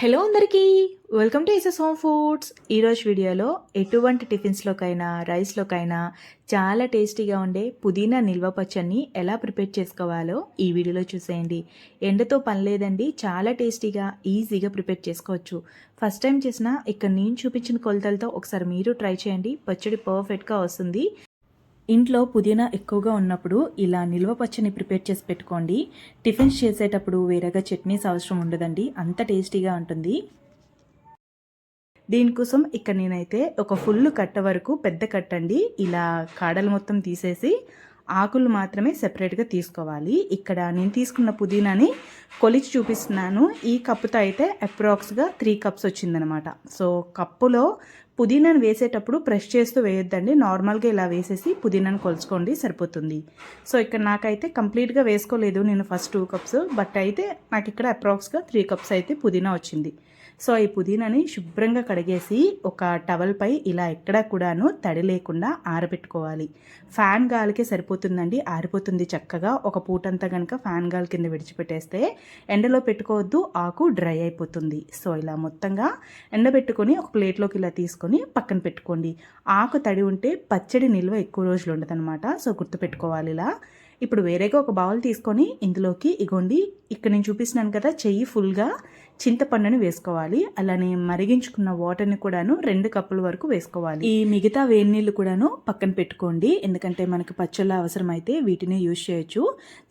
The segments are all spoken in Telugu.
హలో అందరికీ welcome to SS home foods ఈరోజు వీడియోలో ఎటువంటి టిఫిన్స్లోకైనా రైస్లోకైనా చాలా టేస్టీగా ఉండే పుదీనా నిల్వ పచ్చడిని ఎలా ప్రిపేర్ చేసుకోవాలో ఈ వీడియోలో చూసేయండి. ఎండతో పని లేదండి చాలా టేస్టీగా ఈజీగా ప్రిపేర్ చేసుకోవచ్చు. ఫస్ట్ టైం చేసిన ఇక్కడ నేను చూపించిన కొలతలతో ఒకసారి మీరు ట్రై చేయండి. పచ్చడి పర్ఫెక్ట్గా వస్తుంది. ఇంట్లో పుదీనా ఎక్కువగా ఉన్నప్పుడు ఇలా నిల్వ పచ్చని ప్రిపేర్ చేసి పెట్టుకోండి. టిఫిన్స్ చేసేటప్పుడు వేరేగా చట్నీస్ అవసరం ఉండదండి. అంత టేస్టీగా ఉంటుంది. దీనికోసం ఇక్కడ నేనైతే ఒక ఫుల్ కట్ట వరకు పెద్ద కట్టండి ఇలా కాడలు మొత్తం తీసేసి ఆకులు మాత్రమే సెపరేట్గా తీసుకోవాలి. ఇక్కడ నేను తీసుకున్న పుదీనాని కొలిచి చూపిస్తున్నాను. ఈ కప్పుతో అయితే అప్రాక్స్గా త్రీ కప్స్ వచ్చిందనమాట. సో కప్పులో పుదీనాను వేసేటప్పుడు ప్రెస్ చేస్తూ వేయొద్దండి. నార్మల్గా ఇలా వేసేసి పుదీనాను కొలుచుకోండి సరిపోతుంది. సో ఇక్కడ నాకైతే కంప్లీట్గా వేసుకోలేదు నేను ఫస్ట్ టూ కప్స్ బట్ అయితే నాకు ఇక్కడ అప్రాక్స్గా త్రీ కప్స్ అయితే పుదీనా వచ్చింది. సో ఈ పుదీనాని శుభ్రంగా కడిగేసి ఒక టవల్పై ఇలా ఎక్కడా కూడాను తడి లేకుండా ఆరబెట్టుకోవాలి. ఫ్యాన్ గాలికే సరిపోతుందండి ఆరిపోతుంది చక్కగా. ఒక పూటంతా కనుక ఫ్యాన్ గాలి కింద విడిచిపెట్టేస్తే ఎండలో పెట్టుకోవద్దు ఆకు డ్రై అయిపోతుంది. సో ఇలా మొత్తంగా ఎండబెట్టుకొని ఒక ప్లేట్లోకి ఇలా తీసుకొని పక్కన పెట్టుకోండి. ఆకు తడి ఉంటే పచ్చడి నిల్వ ఎక్కువ రోజులు ఉండదన్నమాట. సో గుర్తుపెట్టుకోవాలి ఇలా. ఇప్పుడు వేరేగా ఒక బౌల్ తీసుకొని ఇందులోకి ఇగోండి. ఇక్కడ నేను చూపిస్తున్నాను కదా చెయ్యి ఫుల్గా. చింతపండుని వేసుకోవాలి. అలానే మరిగించుకున్న వాటర్ని కూడాను రెండు కప్పుల వరకు వేసుకోవాలి. ఈ మిగతా వేడి నీళ్ళు కూడాను పక్కన పెట్టుకోండి. ఎందుకంటే మనకు పచ్చళ్ళ అవసరమైతే వీటిని యూజ్ చేయొచ్చు.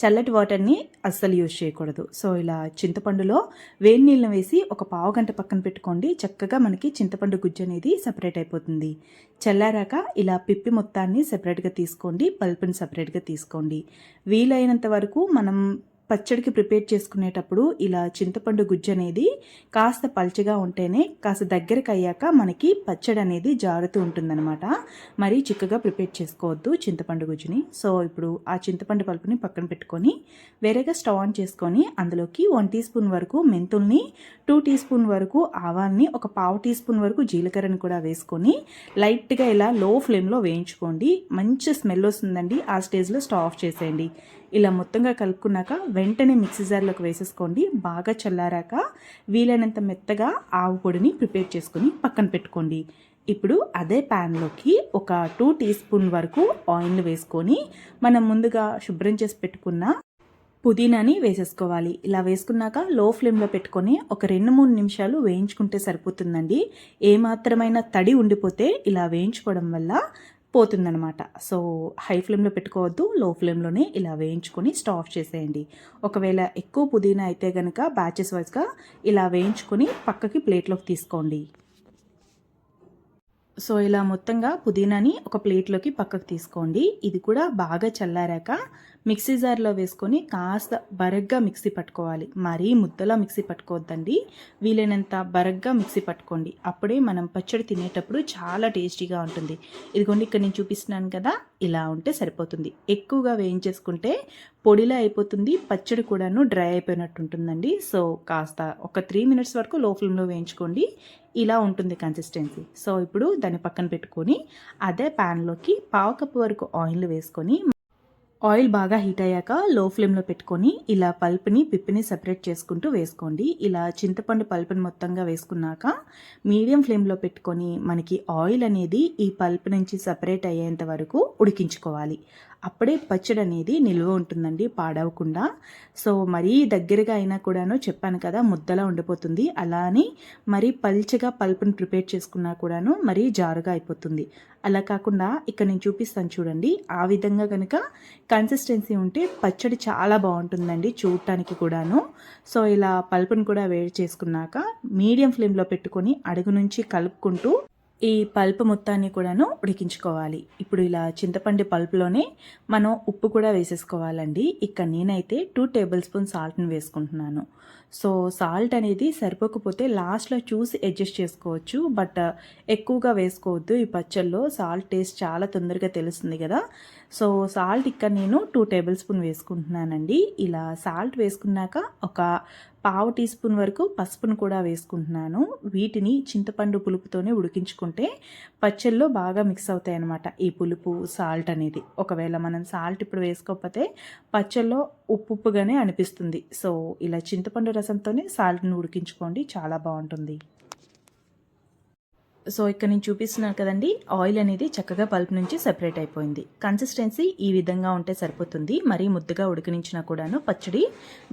చల్లటి వాటర్ని అస్సలు యూజ్ చేయకూడదు. సో ఇలా చింతపండులో వేడి నీళ్ళని వేసి ఒక పావు గంట పక్కన పెట్టుకోండి. చక్కగా మనకి చింతపండు గుజ్జు అనేది సపరేట్ అయిపోతుంది. చల్లారాక ఇలా పిప్పి మొత్తాన్ని సపరేట్గా తీసుకోండి. పల్పుని సపరేట్గా తీసుకోండి. వీలైనంత వరకు మనం పచ్చడికి ప్రిపేర్ చేసుకునేటప్పుడు ఇలా చింతపండు గుజ్జు అనేది కాస్త పల్చగా ఉంటేనే కాస్త దగ్గరకు అయ్యాక మనకి పచ్చడి అనేది జారుతూ ఉంటుందన్నమాట. మరీ చిక్కగా ప్రిపేర్ చేసుకోవద్దు చింతపండు గుజ్జుని. సో ఇప్పుడు ఆ చింతపండు పలుపుని పక్కన పెట్టుకొని వేరేగా స్టవ్ ఆన్ చేసుకొని అందులోకి వన్ టీ స్పూన్ వరకు మెంతుల్ని టూ టీ స్పూన్ వరకు ఆవాల్ని ఒక పావు టీ స్పూన్ వరకు జీలకర్రని కూడా వేసుకొని లైట్గా ఇలా లో ఫ్లేమ్లో వేయించుకోండి. మంచి స్మెల్ వస్తుందండి. ఆ స్టేజ్లో స్టవ్ ఆఫ్ చేసేయండి. ఇలా మొత్తంగా కలుపుకున్నాక వెంటనే మిక్సీ జార్లోకి వేసేసుకోండి. బాగా చల్లారాక వీలైనంత మెత్తగా ఆవు పొడిని ప్రిపేర్ చేసుకొని పక్కన పెట్టుకోండి. ఇప్పుడు అదే ప్యాన్లోకి ఒక టూ టీ స్పూన్ వరకు ఆయిల్ వేసుకొని మనం ముందుగా శుభ్రం చేసి పెట్టుకున్న పుదీనాని వేసేసుకోవాలి. ఇలా వేసుకున్నాక లో ఫ్లేమ్లో పెట్టుకొని ఒక రెండు మూడు నిమిషాలు వేయించుకుంటే సరిపోతుందండి. ఏమాత్రమైన తడి ఉండిపోతే ఇలా వేయించుకోవడం వల్ల పోతుందనమాట సో హై ఫ్లేమ్లో పెట్టుకోవద్దు లో ఫ్లేమ్లోనే ఇలా వేయించుకొని స్టవ్ ఆఫ్ చేసేయండి. ఒకవేళ ఎక్కువ పుదీనా అయితే కనుక బ్యాచెస్ వైజ్గా ఇలా వేయించుకొని పక్కకి ప్లేట్లోకి తీసుకోండి. సో ఇలా మొత్తంగా పుదీనాని ఒక ప్లేట్లోకి పక్కకు తీసుకోండి. ఇది కూడా బాగా చల్లారాక మిక్సీ జార్లో వేసుకొని కాస్త బరగ్గా మిక్సీ పట్టుకోవాలి. మరీ ముద్దలా మిక్సీ పట్టుకోవద్దండి. వీలైనంత బరగ్గా మిక్సీ పట్టుకోండి. అప్పుడే మనం పచ్చడి తినేటప్పుడు చాలా టేస్టీగా ఉంటుంది. ఇదిగోండి ఇక్కడ నేను చూపిస్తున్నాను కదా ఇలా ఉంటే సరిపోతుంది. ఎక్కువగా వేయించేసుకుంటే పొడిలా అయిపోతుంది పచ్చడి కూడాను డ్రై అయిపోయినట్టు ఉంటుందండి. సో కాస్త ఒక త్రీ మినిట్స్ వరకు లో ఫ్లేమ్లో వేయించుకోండి. ఇలా ఉంటుంది కన్సిస్టెన్సీ. సో ఇప్పుడు దాన్ని పక్కన పెట్టుకొని అదే ప్యాన్లోకి పావు కప్పు వరకు ఆయిల్ వేసుకొని ఆయిల్ బాగా హీట్ అయ్యాక లో ఫ్లేమ్లో పెట్టుకొని ఇలా పల్ప్ని పిప్పిని సపరేట్ చేసుకుంటూ వేసుకోండి. ఇలా చింతపండు పల్ప్ని మొత్తంగా వేసుకున్నాక మీడియం ఫ్లేమ్లో పెట్టుకొని మనకి ఆయిల్ అనేది ఈ పల్ప్ నుంచి సపరేట్ అయ్యేంత వరకు ఉడికించుకోవాలి. అప్పుడే పచ్చడి అనేది నిల్వ ఉంటుందండి పాడవకుండా. సో మరీ దగ్గరగా అయినా కూడాను చెప్పాను కదా ముద్దలా ఉండిపోతుంది. అలా అని మరీ పల్చగా పల్పుని ప్రిపేర్ చేసుకున్నా కూడాను మరీ జారుగా అయిపోతుంది. అలా కాకుండా ఇక్కడ నేను చూపిస్తాను చూడండి. ఆ విధంగా కనుక కన్సిస్టెన్సీ ఉంటే పచ్చడి చాలా బాగుంటుందండి చూడటానికి కూడాను. సో ఇలా పల్పుని కూడా వేడి చేసుకున్నాక మీడియం ఫ్లేమ్లో పెట్టుకొని అడుగు నుంచి కలుపుకుంటూ ఈ పల్ప్ మొత్తాన్ని కూడాను ఉడికించుకోవాలి. ఇప్పుడు ఇలా చింతపండు పల్ప్లోనే మనం ఉప్పు కూడా వేసేసుకోవాలండి. ఇక్కడ నేనైతే టూ టేబుల్ స్పూన్ సాల్ట్ని వేసుకుంటున్నాను. సో సాల్ట్ అనేది సరిపోకపోతే లాస్ట్లో చూసి అడ్జస్ట్ చేసుకోవచ్చు బట్ ఎక్కువగా వేసుకోవద్దు. ఈ పచ్చల్లో సాల్ట్ టేస్ట్ చాలా తొందరగా తెలుస్తుంది కదా. సో సాల్ట్ ఇక్కడ నేను టూ టేబుల్ స్పూన్ వేసుకుంటున్నానండి. ఇలా సాల్ట్ వేసుకున్నాక ఒక పావు టీ స్పూన్ వరకు పసుపును కూడా వేసుకుంటున్నాను. వీటిని చింతపండు పులుపుతోనే ఉడికించుకుంటే పచ్చళ్ళలో బాగా మిక్స్ అవుతాయి అన్నమాట ఈ పులుపు సాల్ట్ అనేది. ఒకవేళ మనం సాల్ట్ ఇప్పుడు వేసుకోకపోతే పచ్చళ్ళలో ఉప్పు ఉప్పుగానే అనిపిస్తుంది. సో ఇలా చింతపండు రసంతోనే సాల్ట్ని ఉడికించుకోండి. చాలా బాగుంటుంది. సో ఇక్కడ నేను చూపిస్తున్నాను కదండి ఆయిల్ అనేది చక్కగా పల్ప్ నుంచి సెపరేట్ అయిపోయింది. కన్సిస్టెన్సీ ఈ విధంగా ఉంటే సరిపోతుంది. మరీ ముద్దుగా ఉడికినించినా కూడాను పచ్చడి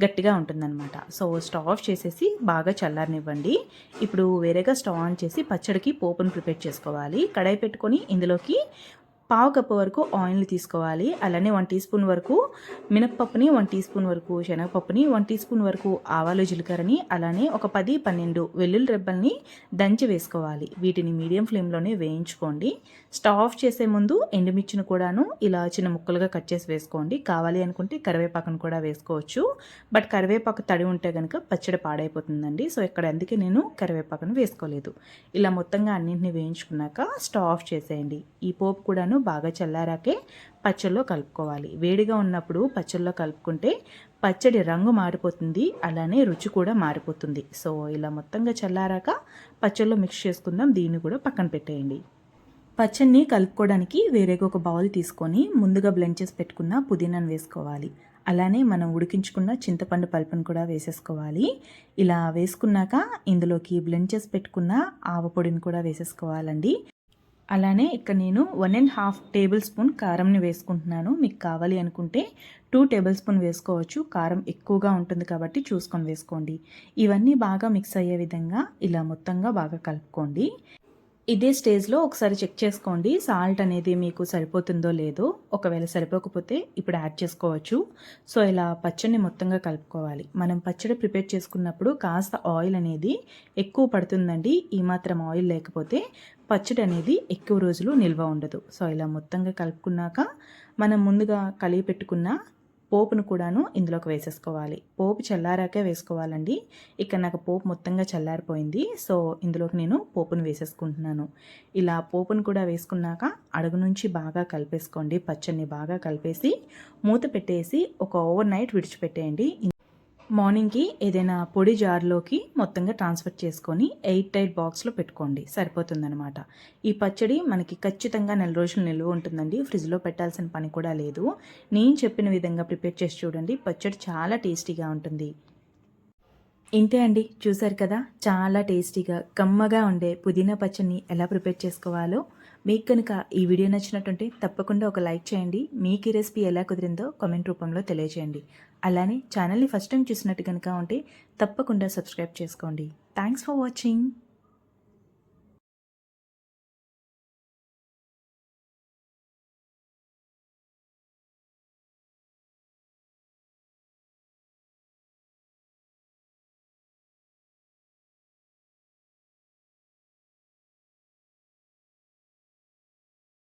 గట్టిగా ఉంటుందన్నమాట. సో స్టవ్ ఆఫ్ చేసేసి బాగా చల్లారనివ్వండి. ఇప్పుడు వేరేగా స్టవ్ ఆన్ చేసి పచ్చడికి పోపును ప్రిపేర్ చేసుకోవాలి. కడాయి పెట్టుకొని ఇందులోకి పావు కప్పు వరకు ఆయిల్ని తీసుకోవాలి. అలానే వన్ టీ స్పూన్ వరకు మినప్పప్పుని వన్ టీ స్పూన్ వరకు శనగపప్పుని వన్ టీ స్పూన్ వరకు ఆవాలు జీలకర్రని అలానే ఒక పది పన్నెండు వెల్లుల్లి రెబ్బల్ని దంచి వేసుకోవాలి. వీటిని మీడియం ఫ్లేమ్లోనే వేయించుకోండి. స్టవ్ ఆఫ్ చేసే ముందు ఎండుమిర్చిని కూడాను ఇలా చిన్న ముక్కలుగా కట్ చేసి వేసుకోండి. కావాలి అనుకుంటే కరివేపాకును కూడా వేసుకోవచ్చు. బట్ కరివేపాకు తడి ఉంటే కనుక పచ్చడి పాడైపోతుందండి. సో ఇక్కడ అందుకే నేను కరివేపాకును వేసుకోలేదు. ఇలా మొత్తంగా అన్నింటిని వేయించుకున్నాక స్టవ్ ఆఫ్ చేసేయండి. ఈ పోపు కూడాను బాగా చల్లారాకే పచ్చళ్ళలో కలుపుకోవాలి. వేడిగా ఉన్నప్పుడు పచ్చళ్ళలో కలుపుకుంటే పచ్చడి రంగు మారిపోతుంది అలానే రుచి కూడా మారిపోతుంది. సో ఇలా మొత్తంగా చల్లారాక పచ్చళ్ళలో మిక్స్ చేసుకుందాం. దీన్ని కూడా పక్కన పెట్టేయండి. పచ్చడిని కలుపుకోవడానికి వేరేగా ఒక బౌల్ తీసుకొని ముందుగా బ్లెండ్ చేసి పెట్టుకున్న పుదీనాను వేసుకోవాలి. అలానే మనం ఉడికించుకున్న చింతపండు పల్పును కూడా వేసేసుకోవాలి. ఇలా వేసుకున్నాక ఇందులోకి బ్లెండ్ చేసి పెట్టుకున్న ఆవ పొడిని కూడా వేసేసుకోవాలండి. అలానే ఇక్కడ నేను one and half tablespoon కారంని వేసుకుంటున్నాను. మీకు కావాలి అనుకుంటే టూ టేబుల్ స్పూన్ వేసుకోవచ్చు. కారం ఎక్కువగా ఉంటుంది కాబట్టి చూసుకొని వేసుకోండి. ఇవన్నీ బాగా మిక్స్ అయ్యే విధంగా ఇలా మొత్తంగా బాగా కలుపుకోండి. ఇదే స్టేజ్లో ఒకసారి చెక్ చేసుకోండి సాల్ట్ అనేది మీకు సరిపోతుందో లేదో. ఒకవేళ సరిపోకపోతే ఇప్పుడు యాడ్ చేసుకోవచ్చు. సో ఇలా పచ్చడిని మొత్తంగా కలుపుకోవాలి. మనం పచ్చడి ప్రిపేర్ చేసుకున్నప్పుడు కాస్త ఆయిల్ అనేది ఎక్కువ పడుతుందండి. ఈ మాత్రం ఆయిల్ లేకపోతే పచ్చడి అనేది ఎక్కువ రోజులు నిల్వ ఉండదు. సో ఇలా మొత్తంగా కలుపుకున్నాక మనం ముందుగా కలిగి పెట్టుకున్న పోపును కూడాను ఇందులోకి వేసేసుకోవాలి. పోపు చల్లారాకే వేసుకోవాలండి. ఇక్కడ నాకు పోపు మొత్తంగా చల్లారిపోయింది. సో ఇందులోకి నేను పోపును వేసేసుకుంటున్నాను. ఇలా పోపును కూడా వేసుకున్నాక అడుగు నుంచి బాగా కలిపేసుకోండి. పచ్చడిని బాగా కలిపేసి మూత పెట్టేసి ఒక ఓవర్ నైట్ విడిచిపెట్టేయండి. మార్నింగ్కి ఏదైనా పొడి జార్లోకి మొత్తంగా ట్రాన్స్ఫర్ చేసుకొని ఎయిట్ టైట్ బాక్స్లో పెట్టుకోండి. సరిపోతుందనమాట ఈ పచ్చడి మనకి ఖచ్చితంగా నెల రోజులు నిల్వ ఉంటుందండి. ఫ్రిడ్జ్లో పెట్టాల్సిన పని కూడా లేదు. నేను చెప్పిన విధంగా ప్రిపేర్ చేసి చూడండి. పచ్చడి చాలా టేస్టీగా ఉంటుంది. ఇంతే అండి. చూసారు కదా? చాలా టేస్టీగా కమ్మగా ఉండే పుదీనా పచ్చడిని ఎలా ప్రిపేర్ చేసుకోవాలో. మీకు కనుక ఈ వీడియో నచ్చినట్టుంటే తప్పకుండా ఒక లైక్ చేయండి. మీకు ఈ రెసిపీ ఎలా కుదిరిందో కామెంట్ రూపంలో తెలియజేయండి. అలానే ఛానల్ని ఫస్ట్ టైం చూసినట్టు కనుక ఉంటే తప్పకుండా సబ్స్క్రైబ్ చేసుకోండి. Thanks for watching